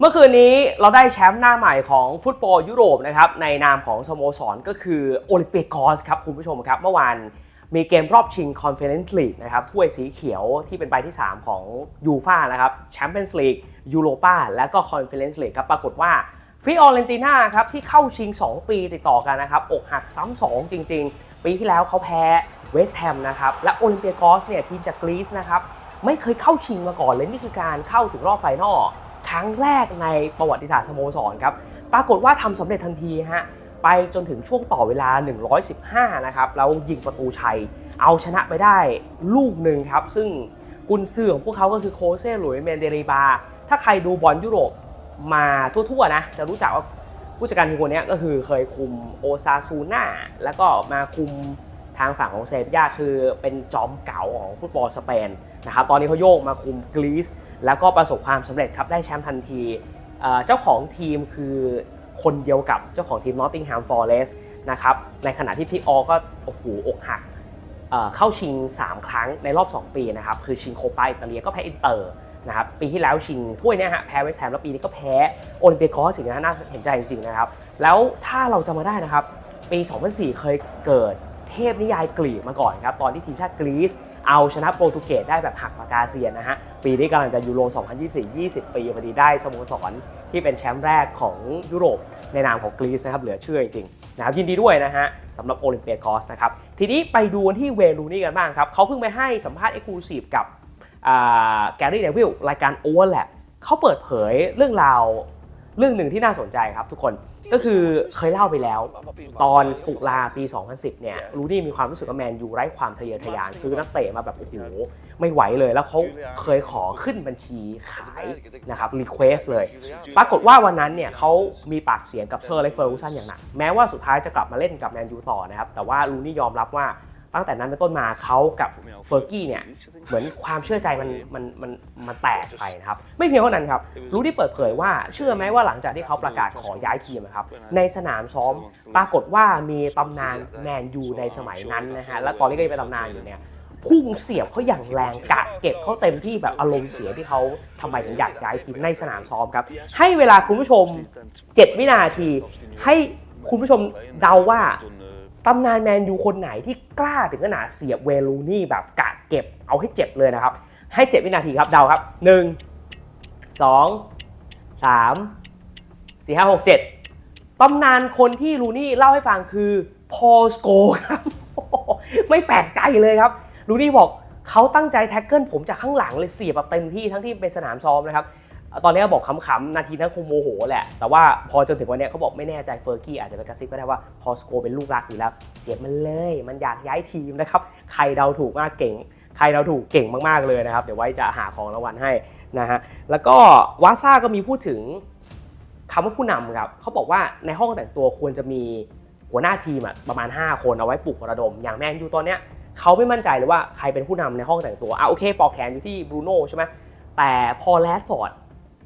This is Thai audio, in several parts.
เมื่อคืนนี้เราได้แชมป์หน้าใหม่ของฟุตบอลยุโรปนะครับในนามของสโมสรก็คือโอลิมเปียกอสครับคุณผู้ชมครับ เมื่อวานมีเกมรอบชิงคอนเฟอเรนซ์ลีกนะครับถ้วยสีเขียวที่เป็นใบที่ 3 ของยูฟานะครับแชมเปี้ยนส์ลีกยูโรปาและก็คอนเฟอเรนซ์ลีกครับปรากฏว่าฟิออเรนติน่าครับที่เข้าชิง 2 ปีติดต่อกันนะครับอกหักซ้ำสองจริง ๆ ปีที่แล้วเขาแพ้เวสต์แฮมนะครับและโอลิมเปียกอสเนี่ยทีมจากกรีซนะครับไม่เคยเข้าชิงมาก่อนเลยนี่คือการเข้าถึงรอบไฟนอล ครั้งแรกในประวัติศาสตร์สโมสรครับ ปรากฏว่าทำสำเร็จทันทีฮะ ไปจนถึงช่วงต่อเวลา 115 นะครับ แล้วยิงประตูชัย เอาชนะไปได้ลูกหนึ่งครับ ซึ่งกุนซือของพวกเขาก็คือโคเซ่หลุยส์เมนเดริบา ถ้าใครดูบอลยุโรปมาทั่วๆนะ จะรู้จักว่าผู้จัดการทีมคนนี้ก็คือเคยคุมโอซาซูน่า แล้วก็มาคุมทางฝั่งของเซบียาคือเป็นจอมเก่าของฟุตบอลสเปนนะครับ ตอนนี้เขาโยกมาคุมกรีซ แล้วก็ประสบความสำเร็จครับได้แชมป์ทันที เจ้าของทีมคือคนเดียวกับเจ้าของทีม Nottingham Forest นะครับในขณะที่พี่ออก็โอ้โหอกหักเข้าชิง 3 ครั้งในรอบ 2 ปีนะครับคือชิงโคปาอิตาเลียก็แพ้อินเตอร์นะครับปีที่แล้วชิงถ้วยเนี่ยฮะแพ้เวสต์แฮมแล้วปีนี้ก็แพ้โอลิมเปียกอสสิ่งนั้นน่าเห็นใจจริงๆนะครับแล้วถ้าเราจะมาได้นะครับปี 2004 เคยเกิดเทพนิยายกรีกมาก่อนครับตอนที่ทีมชาติกรีซ เอาชนะโปรตุเกสได้แบบหักปากกาเซียนนะฮะ ปีนี้กำลังจะยูโร 2024 20 ปีพอดีได้สโมสรที่เป็นแชมป์แรกของยุโรปในนามของกรีซนะครับเหลือเชื่อจริงๆนะครับยินดีด้วยนะฮะสำหรับโอลิมเปียกอสนะครับทีนี้ไปดูกันที่เวย์รูนี่กันบ้างครับเขาเพิ่งไปให้สัมภาษณ์เอ็กซ์คลูซีฟกับแกรี่เดวิลรายการ Overlap เขาเปิดเผยเรื่องราว เรื่องหนึ่งที่น่าสนใจครับทุกคนก็คือเคยเล่าไปแล้ว ตอนตุลาปี 2010 เนี่ยรูนี่มีความรู้สึกว่าแมนยูไร้ความทะเยอทะยานซื้อนักเตะมาแบบโอ้โหไม่ไหวเลยแล้วเขาเคยขอขึ้นบัญชีขายนะครับรีเควสเลย ปรากฏว่าวันนั้นเนี่ยเขามีปากเสียงกับเซอร์และเฟอร์กูสันอย่างหนัก แม้ว่าสุดท้ายจะกลับมาเล่นกับแมนยูต่อนะครับแต่ว่ารูนี่ยอมรับว่า ตั้งแต่นั้นเป็นต้นมาเขากับเฟอร์กี้เนี่ยเหมือนความเชื่อใจมันมันมันมันแตกไปนะครับ ไม่เพียงเท่านั้นครับ รู้ที่เปิดเผยว่าเชื่อไหมว่าหลังจากที่เขาประกาศขอย้ายทีมนะครับ ในสนามซ้อมปรากฏว่ามีตำนานแมนยูในสมัยนั้นนะฮะและตอนนี้ก็ยังเป็นตำนานอยู่เนี่ยพุ่งเสียบเขาอย่างแรงกะเก็บเขาเต็มที่แบบอารมณ์เสียที่เขาทำไมถึงอยากย้ายทีมในสนามซ้อมครับ ให้เวลาคุณผู้ชม 7 วินาที ให้คุณผู้ชมเดาว่า ตำนานแมนยูคนไหนที่กล้าถึงขนาดเสียบเวลูนี่แบบกะเก็บเอาให้เจ็บเลยนะครับ ให้7วินาทีครับเดาครับ 1 2 3 4 5 6 7ตำนานคนที่ลูนี่เล่าให้ฟังคือพอลสโกครับไม่แปลกใจเลยครับ ลูนี่บอกเขาตั้งใจแท็กเกิลผมจากข้างหลังเลยเสียบแบบเต็มที่ทั้งที่เป็นสนามซ้อมนะครับ ตอนนี้บอกขำๆนาทีนั้นคงโมโหแหละ แต่ว่าพอจนถึงวันนี้เขาบอกไม่แน่ใจเฟอร์กี้อาจจะไปกระซิบก็ได้ว่าพอสโกเป็นลูกรักอยู่แล้ว เสียมันเลย มันอยากย้ายทีมนะครับ ใครเดาถูกมากเก่ง ใครเดาถูกเก่งมากๆเลยนะครับ เดี๋ยวไว้จะหาของรางวัลให้นะฮะแล้วก็วาซ่าก็มีพูดถึงคำว่าผู้นำครับเขาบอกว่าในห้องแต่งตัวควรจะมีหัวหน้าทีมประมาณ 5 คนเอาไว้ปลุกระดม อย่างแมนยูตอนเนี้ยเขาไม่มั่นใจเลยว่าใครเป็นผู้นำในห้องแต่งตัวอะโอเคปอกแขนอยู่ที่บรูโน่ใช่ไหมแต่พอแรดฟอร์ด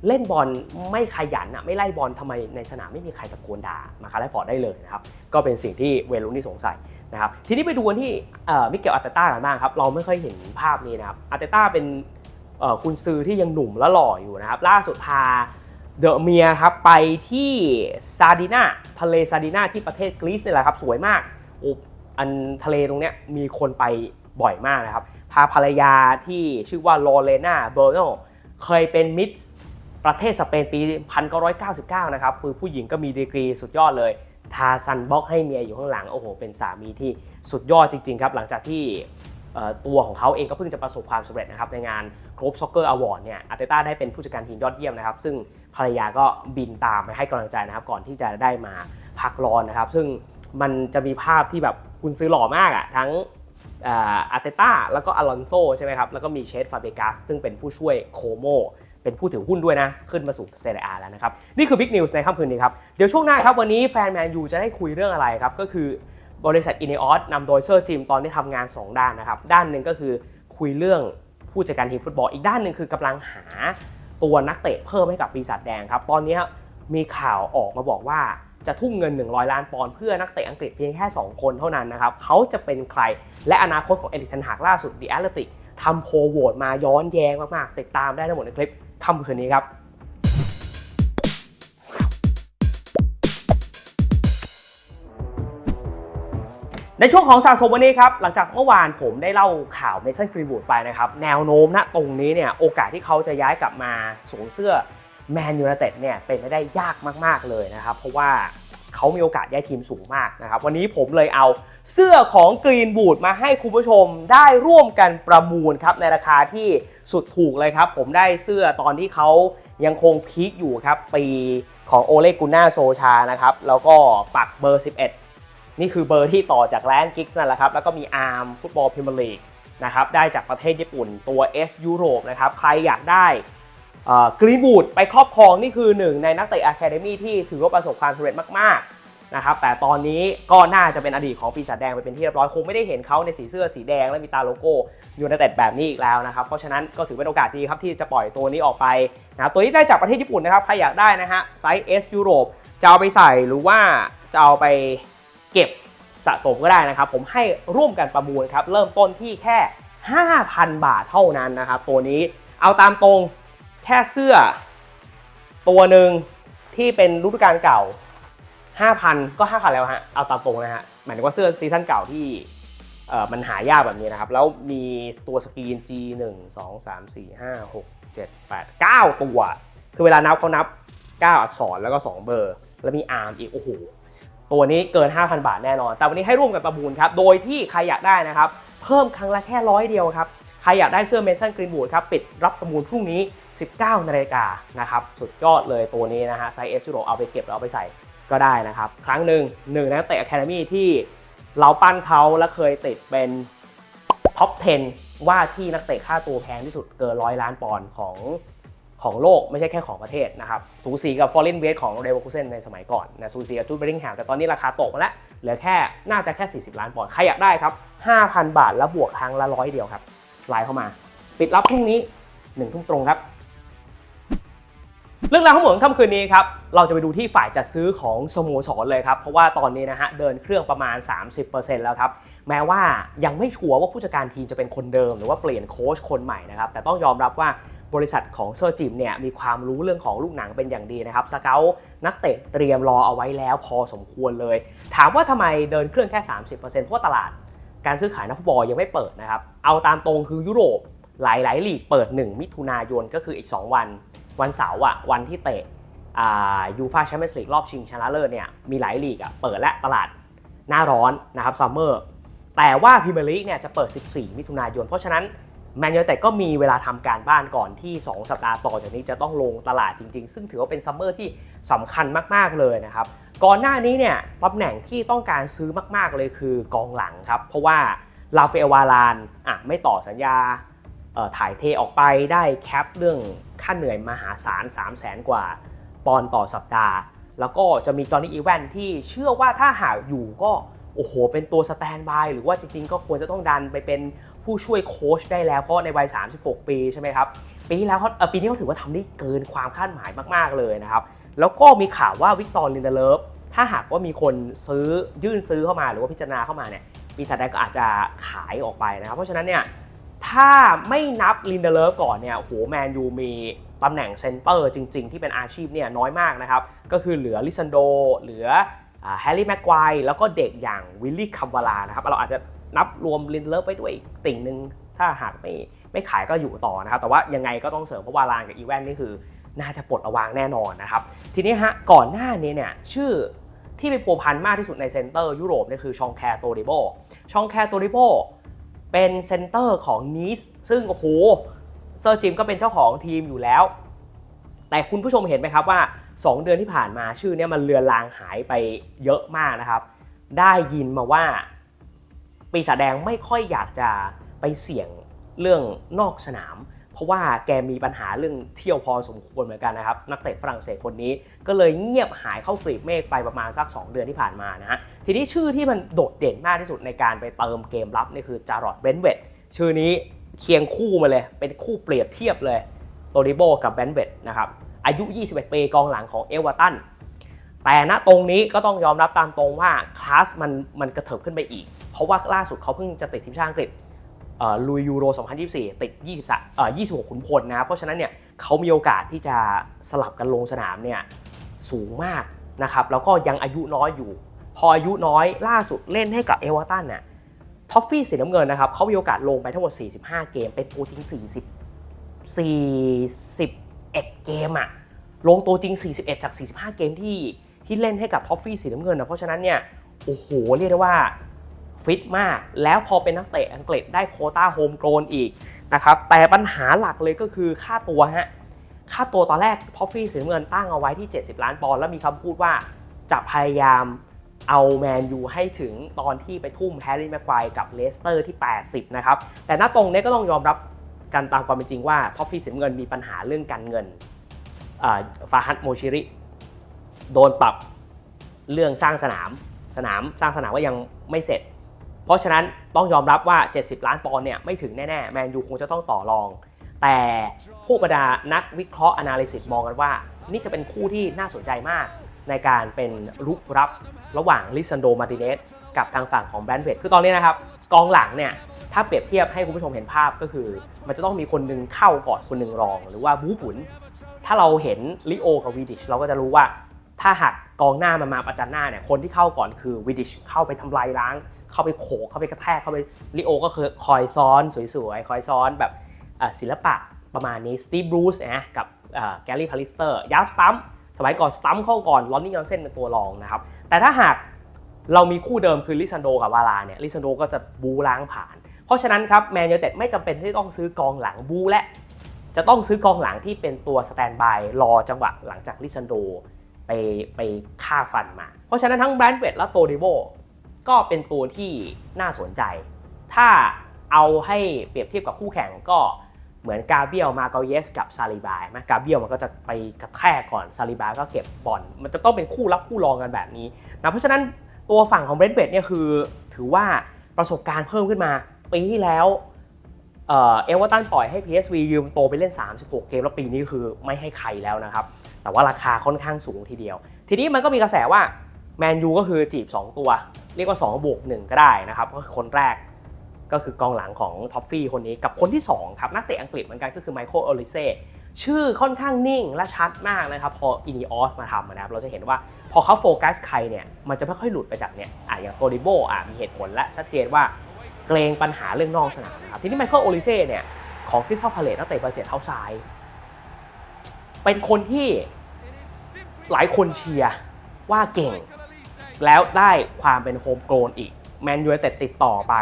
เล่นบอลไม่ขยันอะไม่ไล่บอลทำไมในสนามไม่มีใครตะโกนด่ามาคาร์ไลฟอร์ดได้เลยนะครับก็เป็นสิ่งที่เวลุนี่สงสัยนะครับทีนี้ไปดูกันที่เอ่อมิเกลอาร์เตต้ากันบ้างครับเราไม่ค่อยเห็นภาพนี้นะครับอาร์เตต้าเป็นเอ่อคุณซือที่ยังหนุ่มและหล่ออยู่นะครับล่าสุดพาเดอะเมียครับไปที่ซาดินาทะเลซาดินาที่ประเทศกรีซนี่แหละครับสวยมากโอ้อันทะเลตรงเนี้ยมีคนไปบ่อยมากนะครับ พาภรรยาที่ชื่อว่าโลเลนาเบอร์โนเคยเป็นมิส ประเทศสเปนปี 1999 นะครับคือผู้หญิงก็มีดีกรีสุดยอดเลย ทาซันบล็อกให้เมียอยู่ข้างหลัง โอ้โห เป็นสามีที่สุดยอดจริง ๆ ครับ หลังจากที่ตัวของเขาเองก็เพิ่งจะประสบความสำเร็จนะครับในงานโ l ลบซ็อกเกอร์อวอร์ดเนี่ยอาร์เตต้าได้เป็นผู้จัดการทีมยอดเยี่ยมนะครับ ซึ่งภรรยาก็บินตามไปให้กำลังใจนะครับ ก่อนที่จะได้มาพักร้อนนะครับ ซึ่งมันจะมีภาพที่แบบคุณซื้อหล่อมากอะทั้งอาร์เตต้าแล้วก็อลอนโซใช่ไหมครับ แล้วก็มีเชสฟาเบกัสซึ่งเป็นผู้ช่วยโคโม เป็นผู้ถือหุ้นด้วยนะ ขึ้นมาสู่เซเรียแล้วนะครับ นี่คือบิ๊กนิวส์ในค่ำคืนนี้ครับ เดี๋ยวช่วงหน้าครับ วันนี้แฟนแมนยูจะได้คุยเรื่องอะไรครับ ก็คือบริษัทอินเนออสนำโดยเซอร์จิมตอนที่ทำงาน 2 ด้านนะครับ ด้านหนึ่งก็คือคุยเรื่องผู้จัดการทีมฟุตบอล อีกด้านหนึ่งคือกำลังหาตัวนักเตะเพิ่มให้กับปีศาจแดงครับ ตอนนี้มีข่าวออกมาบอกว่าจะทุ่มเงิน 100 ล้านปอนด์เพื่อนักเตะอังกฤษเพียงแค่ 2 คนเท่านั้นนะครับ เขาจะเป็นใคร และอนาคตของเอริกทันหากล่าสุด The Athletic ทำโพโหวตมาย้อนแย้งมาก ๆ ติดตามได้ทั้งหมดในคลิป ค่ำคืนนี้ครับในช่วงของสะสมวันนี้ครับ หลังจากเมื่อวานผมได้เล่าข่าวเมสันกรีบูดไปนะครับ แนวโน้มณตรงนี้เนี่ยโอกาสที่เขาจะย้ายกลับมาสวมเสื้อแมนยูไนเต็ดเนี่ยเป็นไปได้ยากมาก ๆ เลยนะครับ เพราะว่า เขามีโอกาสย้ายทีมสูงมากนะครับ วันนี้ผมเลยเอาเสื้อของกรีนบูดมาให้คุณผู้ชมได้ร่วมกันประมูลครับในราคาที่สุดถูกเลยครับ ผมได้เสื้อตอนที่เขายังคงพีคอยู่ครับ ปีของโอเลกุน่าโซชานะครับ แล้วก็ปักเบอร์ 11 นี่คือเบอร์ที่ต่อจากแลนด์กิกส์นั่นแหละครับ แล้วก็มีอาร์มฟุตบอลพรีเมียร์ลีกนะครับ ได้จากประเทศญี่ปุ่นตัว S ยุโรปนะครับ ใครอยากได้ กรีบูดไปครอบครองนี่คือหนึ่งในนักเตะอะคาเดมี่ที่ถือว่าประสบความสำเร็จมากๆนะครับแต่ตอนนี้ก็น่าจะเป็นอดีตของปีศาจแดงไปเป็นที่เรียบร้อยคงไม่ได้เห็นเขาในสีเสื้อสีแดงและมีตาโลโก้ยูไนเต็ดแบบนี้อีกแล้วนะครับเพราะฉะนั้นก็ถือเป็นโอกาสดีครับที่จะปล่อยตัวนี้ออกไปนะตัวนี้ได้จากประเทศญี่ปุ่นนะครับใครอยากได้นะฮะไซส์ S ยุโรปจะเอาไปใส่หรือว่าจะเอาไปเก็บสะสมก็ได้นะครับ ผมให้ร่วมกันประมูลครับ เริ่มต้นที่แค่ 5,000 บาทเท่านั้นนะครับ ตัวนี้เอาตามตรง แค่เสื้อ ตัวหนึ่งที่เป็นฤดูกาลเก่า 5,000 ก็ 5,000 แล้วฮะ เอาตามตรงนะฮะ หมายถึงว่าเสื้อซีซั่นเก่าที่เอ่อมันหายากแบบนี้นะครับ แล้วมีตัวสกรีน G 1 2 3 4 5 6 7 8 9 ตัว คือเวลานับเขานับ 9 อักษรแล้วก็ 2 เบอร์ แล้วมีอาร์มอีก โอ้โห ตัวนี้เกิน 5,000 บาทแน่นอน แต่วันนี้ให้ร่วมกันประมูลครับ โดยที่ใครอยากได้นะครับ เพิ่มครั้งละแค่ร้อยเดียวครับ ใครอยากได้เสื้อเมสันกรีนบูดครับปิดรับประมูลพรุ่งนี้ 19นาฬิกานะครับสุดยอดเลยตัวนี้นะฮะไซส์เอสยูโรเอาไปเก็บแล้วเอาไปใส่ก็ได้นะครับ ครั้งหนึ่งหนึ่งนักเตะอะคาเดมี่ที่เราปั้นเขาและเคยติดเป็นท็อป 10 ว่าที่นักเตะค่าตัวแพงที่สุดเกินร้อยล้านปอนด์ของของโลกไม่ใช่แค่ของประเทศนะครับ สูสีกับฟอร์เรนเวสของเรเวอร์คูเซนในสมัยก่อนนะสูสีกับจูดเบริงแฮมแต่ตอนนี้ราคาตกมาแล้ว เหลือแค่น่าจะแค่ 40 ล้านปอนด์ใครอยากได้ครับ 5,000 บาทแล้วบวกครั้งละร้อยเดียวครับ ไลน์เข้ามา ปิดรับพรุ่งนี้1ทุ่มตรงครับ เรื่องราวทั้งหมดของค่ำคืนนี้ครับเราจะไปดูที่ฝ่ายจัดซื้อของสโมสรเลยครับ เพราะว่าตอนนี้นะฮะเดินเครื่องประมาณ 30%แล้วครับ แม้ว่ายังไม่ชัวร์ว่าผู้จัดการทีมจะเป็นคนเดิม หรือว่าเปลี่ยนโค้ชคนใหม่นะครับ แต่ต้องยอมรับว่าบริษัทของเซอร์จิมเนี่ยมีความรู้เรื่องของลูกหนังเป็นอย่างดีนะครับสเกลนักเตะเตรียมรอเอาไว้แล้วพอสมควรเลย ถามว่าทำไมเดินเครื่องแค่ 30%เพราะว่าตลาด การซื้อขายนักฟุตบอลยังไม่เปิดนะครับ เอาตามตรงคือยุโรปหลายๆล,ลีกเปิด 1 มิถุนายนก็คืออีก 2 วัน วันเสาร์อะวันที่เตะยูฟาแชมเปี้ยนส์ลีกรอบชิงชนะเลิศเนี่ยมีหลายลีกอะเปิดและตลาดหน้าร้อนนะครับซัมเมอร์แต่ว่าพรีเมียร์ลีกเนี่ยจะเปิด 14 มิถุนายน เพราะฉะนั้นแมนยูไนเต็ดก็มีเวลาทำการบ้านก่อนที่ 2 สัปดาห์ต่อจากนี้จะต้องลงตลาดจริงๆ ซึ่งถือว่าเป็นซัมเมอร์ที่สำคัญมากๆเลยนะครับ ก่อนหน้านี้เนี่ยตำแหน่งที่ต้องการซื้อมาก ๆ เลยคือกองหลังครับ เพราะว่าลาเฟลวาลานอะไม่ต่อสัญญาถ่ายเทออกไปได้แคปเรื่องค่าเหนื่อยมหาศาล 3 0 0แสนกว่าปอนต่อสัปดาห์ แล้วก็จะมีจอห์นนี่อีแวนที่เชื่อว่าถ้าหากอยู่ก็ โอ้โห เป็นตัวสแตนบาย หรือว่าจริง ๆ ก็ควรจะต้องดันไปเป็นผู้ช่วยโค้ชได้แล้ว เพราะในวัย 36 ปีใช่ไหมครับ ปีที่แล้วเขาปีนี้เขาถือว่าทำได้เกินความคาดหมายมาก ๆ เลยนะครับ แล้วก็มีข่าวว่าวิกตอร์ลินเดเลฟถ้าหากว่ามีคนซื้อยื่นซื้อเข้ามาหรือว่าพิจารณาเข้ามาเนี่ยปีศาจแดงก็อาจจะขายออกไปนะครับ เพราะฉะนั้นเนี่ยถ้าไม่นับลินเดเลฟก่อนเนี่ยโหแมนยูมีตำแหน่งเซนเตอร์จริง ๆ ที่เป็นอาชีพเนี่ยน้อยมากนะครับ ก็คือเหลือลิซันโด เหลือแฮร์รี่แม็กควายแล้วก็เด็กอย่างวิลลี่คัมวาลานะครับ เราอาจจะนับรวมลินเดเลฟไปด้วยอีกติ่งหนึ่งถ้าหากไม่ไม่ขายก็อยู่ต่อนะครับ แต่ว่ายังไงก็ต้องเสริมเพราะวาลานกับอีแวนนี่คือ น่าจะปลดระวางแน่นอนนะครับ ทีนี้ฮะก่อนหน้านี้เนี่ยชื่อที่ไปพัวพันมากที่สุดในเซนเตอร์ยุโรปเนี่ยคือชองแคร์โตริโบชองแคร์โตริโบเป็นเซนเตอร์ของนีสซึ่งโอ้โหเซอร์จิมก็เป็นเจ้าของทีมอยู่แล้ว แต่คุณผู้ชมเห็นไหมครับว่า 2 เดือนที่ผ่านมาชื่อเนี่ยมันเลือนลางหายไปเยอะมากนะครับ ได้ยินมาว่าปีศาจแดงไม่ค่อยอยากจะไปเสี่ยงเรื่องนอกสนาม เพราะว่าแกมีปัญหาเรื่องเที่ยวพอสมควรเหมือนกันนะครับ นักเตะฝรั่งเศสคนนี้ก็เลยเงียบหายเข้ากลีบเมฆไปประมาณสัก 2 เดือนที่ผ่านมานะฮะทีนี้ชื่อที่มันโดดเด่นมากที่สุดในการไปเติมเกมรับนี่คือจารอดเบนเวตชื่อนี้เคียงคู่มาเลย เป็นคู่เปรียบเทียบเลยโตริโบกับเบนเวตนะครับอายุ 21 ปีกองหลังของเอเวอร์ตันแต่ณตรงนี้ก็ต้องยอมรับตามตรงว่าคลาสมันมันกระเถิบขึ้นไปอีก เพราะว่าล่าสุดเขาเพิ่งจะติดทีมชาติอังกฤษ ลุยยูโร 2024 ติด 23เอ่อ26 ขุนพลนะเพราะฉะนั้นเนี่ยเขามีโอกาสที่จะสลับกันลงสนามเนี่ยสูงมากนะครับแล้วก็ยังอายุน้อยอยู่ พออายุน้อยล่าสุดเล่นให้กับเอเวอร์ตันน่ะท็อฟฟี่สีน้ำเงินนะครับเขามีโอกาสลงไปทั้งหมด 45 เกม เป็นตัวจริง 40 41 เกมอะลงตัวจริง 41 จาก 45 เกมที่ที่เล่นให้กับท็อฟฟี่สีน้ำเงินนะเพราะฉะนั้นเนี่ยโอ้โหเรียกได้ว่า ฟิตมาก แล้วพอเป็นนักเตะอังกฤษได้โคต้าโฮมโกลนอีกนะครับแต่ปัญหาหลักเลยก็คือค่าตัวฮะค่าตัวตอนแรกท็อฟฟี่สีเงินตั้งเอาไว้ที่ 70 ล้านปอนด์แล้วมีคำพูดว่าจะพยายามเอาแมนยูให้ถึงตอนที่ไปทุ่มแฮร์รี่แม็กควายกับเลสเตอร์ที่ 80 นะครับ แต่ณตรงนี้ก็ต้องยอมรับกันตามความเป็นจริงว่าท็อฟฟี่สีเงินมีปัญหาเรื่องการเงินฟาฮัดโมชิริ โดนปรับเรื่องสร้างสนาม สนามสร้างสนามก็ยังไม่เสร็จ เพราะฉะนั้นต้องยอมรับว่า 70 ล้านปอนด์เนี่ยไม่ถึงแน่ๆแมนยูคงจะต้องต่อรอง แต่ผู้บรรดานักวิเคราะห์ analysis มองกันว่า นี่จะเป็นคู่ที่น่าสนใจมาก ในการเป็นรุกรับระหว่างลิซันโดมาติเนสกับทางฝั่งของแบรนด์เวดคือตอนนี้นะครับกองหลังเนี่ยถ้าเปรียบเทียบให้คุณผู้ชมเห็นภาพก็คือ มันจะต้องมีคนหนึ่งเข้าก่อนคนหนึ่งรอง หรือว่าบูบุนถ้าเราเห็นลิโอกับวีดิชเราก็จะรู้ว่าถ้าหากกองหน้ามันมาประจันหน้าเนี่ยคนที่เข้าก่อนคือวีดิชเข้าไปทำลายล้าง เข้าไปโขกเข้าไปกระแทกเข้าไปลิโอก็คือคอยซ้อนสวยๆ คอยซ้อนแบบศิลปะประมาณนี้สตีฟบรูซนะกับแกลลี่พาริสเตอร์ยับสตัมสมัยก่อนสตัมเข้าก่อนลอนนี่ยอนเซนเป็นตัวรองนะครับ แต่ถ้าหากเรามีคู่เดิมคือลิซันโดกับวาลาเนี่ยลิซันโดก็จะบูล้างผ่าน เพราะฉะนั้นครับแมนยูเต็ดไม่จำเป็นที่ต้องซื้อกองหลังบูและ จะต้องซื้อกองหลังที่เป็นตัวสแตนบายรอจังหวะหลังจากลิซันโดไปไปฆ่าฟันมา เพราะฉะนั้นทั้งแบรนด์เวดและโตดิโบ ก็เป็นตัวที่น่าสนใจ ถ้าเอาให้เปรียบเทียบกับคู่แข่งก็เหมือนกาเบียลมาเกาเยสกับซาลิบายนะกาเบียลมันก็จะไปกระแทกก่อนซาลิบายก็เก็บบอลมันจะต้องเป็นคู่รับคู่รองกันแบบนี้นะเพราะฉะนั้นตัวฝั่งของเบรนท์เวดเนี่ยคือถือว่าประสบการณ์เพิ่มขึ้นมา ปีที่แล้วเอ่อเอเวอร์ตันปล่อยให้ PSV ยืมโตไปเล่น 36 เกม แล้วปีนี้คือไม่ให้ใครแล้วนะครับ แต่ว่าราคาค่อนข้างสูงทีเดียว ทีนี้มันก็มีกระแสว่าแมนยูก็คือจีบ 2 ตัว เรียกว่า2บวก1ก็ได้นะครับก็คือคนแรกก็คือกองหลังของท็อฟฟี่คนนี้กับคนที่2ครับนักเตะอังกฤษเหมือนกันก็คือไมเคิลโอลิเซชื่อค่อนข้างนิ่งและชัดมากนะครับ พออินิออสมาทำนะครับเราจะเห็นว่าพอเขาโฟกัสใครเนี่ยมันจะไม่ค่อยหลุดไปจากเนี่ยอะอย่างโตดิโบอะมีเหตุผลและชัดเจนว่าเกรงปัญหาเรื่องนอกสนามนะครับทีนี้ไมเคิลโอลิเซ่เนี่ยของคริสตัลพาเลตนักเตะเบอร์เจ็ดเท้าซ้าย เป็นคนที่หลายคนเชียร์ว่าเก่ง แล้วได้ความเป็นโฮมโกลนอีกแมนยูไนเต็ดติดต่อไป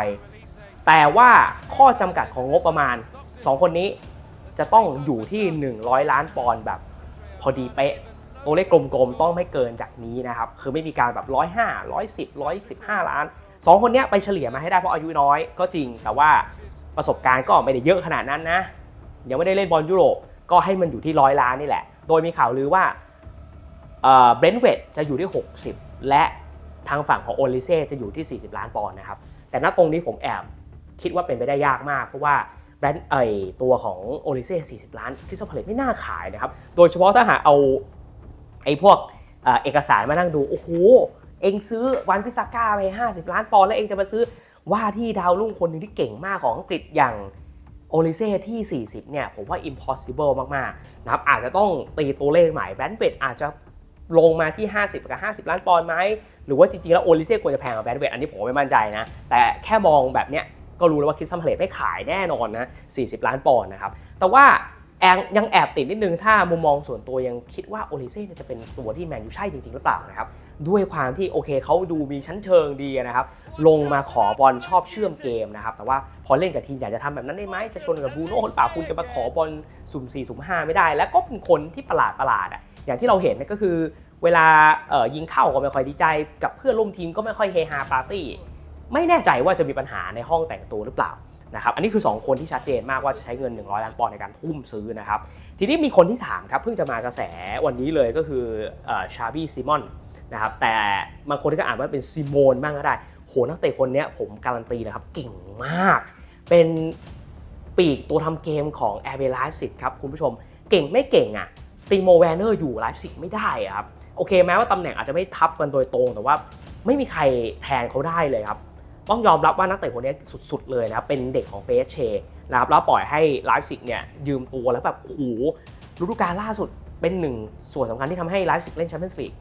แต่ว่าข้อจำกัดของงบประมาณ 2 คนนี้จะต้องอยู่ที่ 100 ล้านปอนด์แบบพอดีเป๊ะตัวเลขกลมๆต้องไม่เกินจากนี้นะครับ คือไม่มีการแบบ105 110 115ล้าน2คนนี้ไปเฉลี่ยมาให้ได้เพราะอายุน้อยก็จริง แต่ว่าประสบการณ์ก็ไม่ได้เยอะขนาดนั้นนะ ยังไม่ได้เล่นบอลยุโรป ก็ให้มันอยู่ที่ร้อยล้านนี่แหละ โดยมีข่าวลือว่าเบรนท์เวดจะอยู่ที่ 60 และ ทางฝั่งของโอลิเซ่จะอยู่ที่ 40 ล้านปอนด์นะครับ แต่ณตรงนี้ผมแอบคิดว่าเป็นไปได้ยากมาก เพราะว่าแบรนด์ไอตัวของโอลิเซ่40 ล้านคริสตัลพาเลตไม่น่าขายนะครับ โดยเฉพาะถ้าหากเอาไอพวกเอกสารมานั่งดู โอ้โห เองซื้อวันพิซาก้าไป 50 ล้านปอนด์แล้วเองจะมาซื้อว่าที่ดาวรุ่งคนหนึ่งที่เก่งมากของอังกฤษอย่างโอลิเซ่ที่ 40 เนี่ย ผมว่า impossible มาก ๆ นะครับ อาจจะต้องตีตัวเลขใหม่แบรนด์เบดอาจจะลงมาที่ 50 กับ 50 ล้านปอนด์ไหม หรือว่าจริงๆ แล้วโอลิเซ่ควรจะแพงกว่าแบนด์เบดอันนี้ผมไม่มั่นใจนะ แต่แค่มองแบบเนี้ยก็รู้แล้วว่าคิดซัมเพลตไม่ขายแน่นอนนะ 40 ล้านปอนด์นะครับ แต่ว่าแองยังแอบติดนิดนึง ถ้ามุมมองส่วนตัวยังคิดว่าโอลิเซ่จะเป็นตัวที่แมนยูใช่จริง ๆ หรือเปล่านะครับ ด้วยความที่โอเคเขาดูมีชั้นเชิงดีนะครับ ลงมาขอบอลชอบเชื่อมเกมนะครับ แต่ว่าพอเล่นกับทีมอยากจะทำแบบนั้นได้ไหมจะชนกับบูโน่หรือเปล่าคุณจะมาขอบอลสุ่ม4สุ่ม5ไม่ได้ แล้วก็เป็นคนที่ประหลาดประหลาดอะอย่างที่เราเห็นเนี่ยก็คือ เวลาเออยิงเข้าก็ไม่ค่อยดีใจ กับเพื่อนร่วมทีมก็ไม่ค่อยเฮฮาปาร์ตี้ไม่แน่ใจว่าจะมีปัญหาในห้องแต่งตัวหรือเปล่านะครับอันนี้คือ 2 คนที่ชัดเจนมากว่าจะใช้เงิน 100 ล้านปอนด์ในการทุ่มซื้อนะครับทีนี้มีคนที่ 3 ครับ เพิ่งจะมากระแสวันนี้เลยก็คือชาบี้ซิมอนนะครับแต่บางคนที่ก็อ่านว่าเป็นซิโมนบ้างก็ได้ โหนักเตะคนนี้ผมการันตีนะครับเก่งมาก เป็นปีกตัวทำเกมของแอร์เบลไลฟ์สิครับคุณผู้ชมเก่งไม่เก่งอะตีโมแวนเนอร์อยู่ไลฟ์สิไม่ได้ครับ โอเคแม้ว่าตำแหน่งอาจจะไม่ทับกันโดยตรง แต่ว่าไม่มีใครแทนเขาได้เลยครับ ต้องยอมรับว่านักเตะคนนี้สุดๆเลยนะครับเป็นเด็กของเปเชนะครับแล้วปล่อยให้ไลฟ์สิกเนี่ยยืมตัวแล้วแบบโหฤดูกาลล่าสุดเป็นหนึ่งส่วนสำคัญที่ทำให้ไลฟ์สิกเล่นแชมเปี้ยนส์ลีก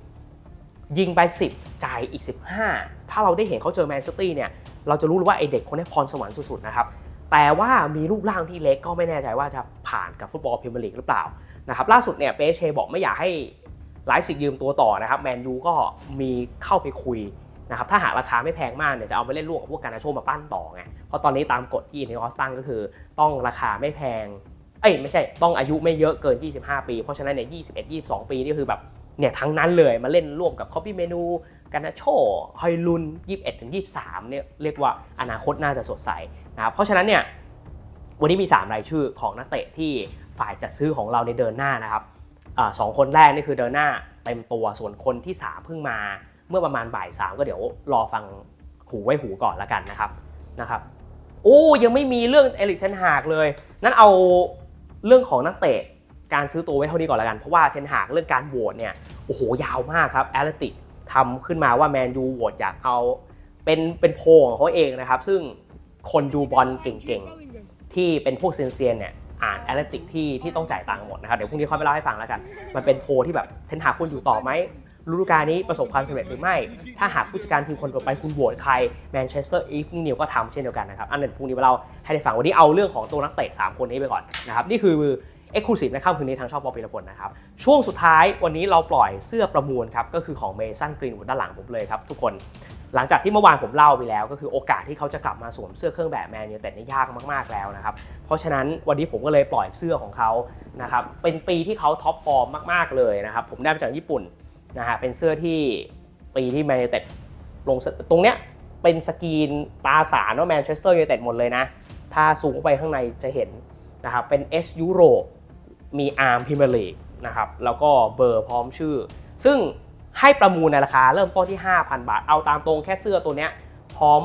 ยิงไป 10 จ่ายอีก 15 ถ้าเราได้เห็นเขาเจอแมนซิตี้เนี่ยเราจะรู้เลยว่าไอเด็กคนนี้พรสวรรค์สุดๆนะครับแต่ว่ามีรูปร่างที่เล็กก็ไม่แน่ใจว่าจะผ่านกับฟุตบอลพรีเมียร์ลีกหรือเปล่านะครับล่าสุดเนี่ยเปเชบอกไม่อยากให้ ไลฟ์สิกยืมตัวต่อนะครับแมนยูก็มีเข้าไปคุยนะครับถ้าหากราคาไม่แพงมากเนี่ยจะเอาไปเล่นร่วมกับพวกการนาโชมาปั้นต่อไงเพราะตอนนี้ตามกฎที่ในออสตันก็คือต้องราคาไม่แพงเอ้ยไม่ใช่ต้องอายุไม่เยอะเกิน 25 ปี เพราะฉะนั้นเนี่ย21 22 ปีนี่คือแบบเนี่ยทั้งนั้นเลยมาเล่นร่วมกับคอปปี้เมนูกันนาโชฮอยลุน 21ถึง23เนี่ยเรียกว่าอนาคตน่าจะสดใสนะครับเพราะฉะนั้นเนี่ยวันนี้มี 3 รายชื่อของนักเตะที่ฝ่ายจัดซื้อของเราในเดินหน้านะครับ สองคนแรกนี่คือเดินหน้าเต็มตัวส่วนคนที่3เพิ่งมาเมื่อประมาณบ่ายสามก็เดี๋ยวรอฟังหูไว้หูก่อนละกันนะครับนะครับโอ้ยังไม่มีเรื่องเอลิกเทนฮากเลยนั้นเอาเรื่องของนักเตะการซื้อตัวไว้เท่านี้ก่อนละกัน เพราะว่าเทนหากเรื่องการโหวตเนี่ยโอ้โหยาวมากครับแอตเลติกทำขึ้นมาว่าแมนยูโหวตอยากเอาเป็นเป็นโพลของเขาเองนะครับ ซึ่งคนดูบอลเก่งๆ ที่เป็นพวกเซียนเนี่ย อ่านแอตเลติกที่ที่ต้องจ่ายตังค์หมดนะครับเดี๋ยวพรุ่งนี้ค่อยไปเล่าให้ฟังแล้วกัน มันเป็นโพลที่แบบเทนหาควรอยู่ต่อไหมฤดูกาลนี้ประสบความสำเร็จหรือไม่ ถ้าหากผู้จัดการทีมคนต่อไปคุณโหวตใครแมนเชสเตอร์อีฟนิวก็ทำเช่นเดียวกันนะครับ อันนั้นพรุ่งนี้เราให้ได้ฟังวันนี้เอาเรื่องของตัวนักเตะ 3 คนนี้ไปก่อนนะครับ นี่คือเอ็กซ์คลูซีฟในค่ำคืนนี้ทางช่องบอลปีละพลนะครับ ช่วงสุดท้ายวันนี้เราปล่อยเสื้อประมูลครับ ก็คือของเมสันกรีนวูดด้านหลังผมเลยครับทุกคน หลังจากที่เมื่อวานผมเล่าไปแล้วก็คือโอกาสที่เขาจะกลับมาสวมเสื้อเครื่องแบบแมนยูแต่นี่ยากมากๆแล้วนะครับ เพราะฉะนั้นวันนี้ผมก็เลยปล่อยเสื้อของเขานะครับเป็นปีที่เขาท็อปฟอร์มมากๆเลยนะครับ ผมได้มาจากญี่ปุ่นนะฮะเป็นเสื้อที่ปีที่แมนยูเต็ดลงสตรงเนี้ยเป็นสกรีนตาสารว่าแมนเชสเตอร์ยูไนเต็ดหมดเลยนะ ถ้าซูมเข้าไปข้างในจะเห็นนะครับเป็น S ยุโรปมีอาร์มพิมลีกนะครับแล้วก็เบอร์พร้อมชื่อ ซึ่ง ให้ประมูลในราคาเริ่มต้นที่ 5,000 บาท เอาตามตรงแค่เสื้อตัวเนี้ยพร้อม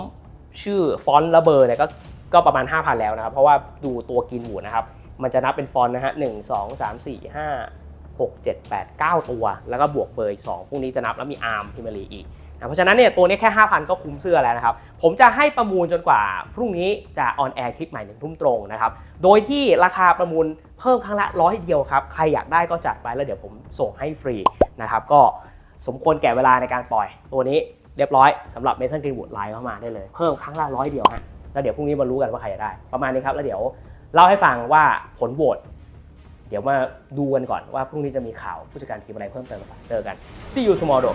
ชื่อฟอนต์และเบอร์เนี่ยก็ก็ประมาณ 5,000 แล้วนะครับ เพราะว่าดูตัวกินหมูนะครับ มันจะนับเป็นฟอนต์นะฮะหนึ่งสองสามสี่ห้าหกเจ็ดแปดเก้าตัว แล้วก็บวกเบอร์อีกสองพวกนี้จะนับแล้วมีอาร์มพิมลีอีกนะเพราะฉะนั้นเนี่ยตัวนี้แค่ 5,000 ก็คุ้มเสื้อแล้วนะครับ ผมจะให้ประมูลจนกว่า พรุ่งนี้จะออนแอร์คลิปใหม่หนึ่งทุ่มตรงนะครับ โดยที่ราคาประมูลเพิ่มครั้งละร้อยเดียวครับ ใครอยากได้ก็จัดไปแล้วเดี๋ยวผมส่งให้ฟรีนะครับ ก็ สมควรแก่เวลาในการปล่อย ตัวนี้เรียบร้อยสำหรับเมสันกรีนวูดไลน์เข้ามาได้เลย เพิ่มครั้งละร้อยเดียวฮะแล้วเดี๋ยวพรุ่งนี้มารู้กันว่าใครจะได้ ประมาณนี้ครับ แล้วเดี๋ยวเล่าให้ฟังว่าผลโหวตเดี๋ยวมาดูกันก่อนว่าพรุ่งนี้จะมีข่าวผู้จัดการทีมอะไรเพิ่มเติมหรือเปล่าเจอกัน see you tomorrow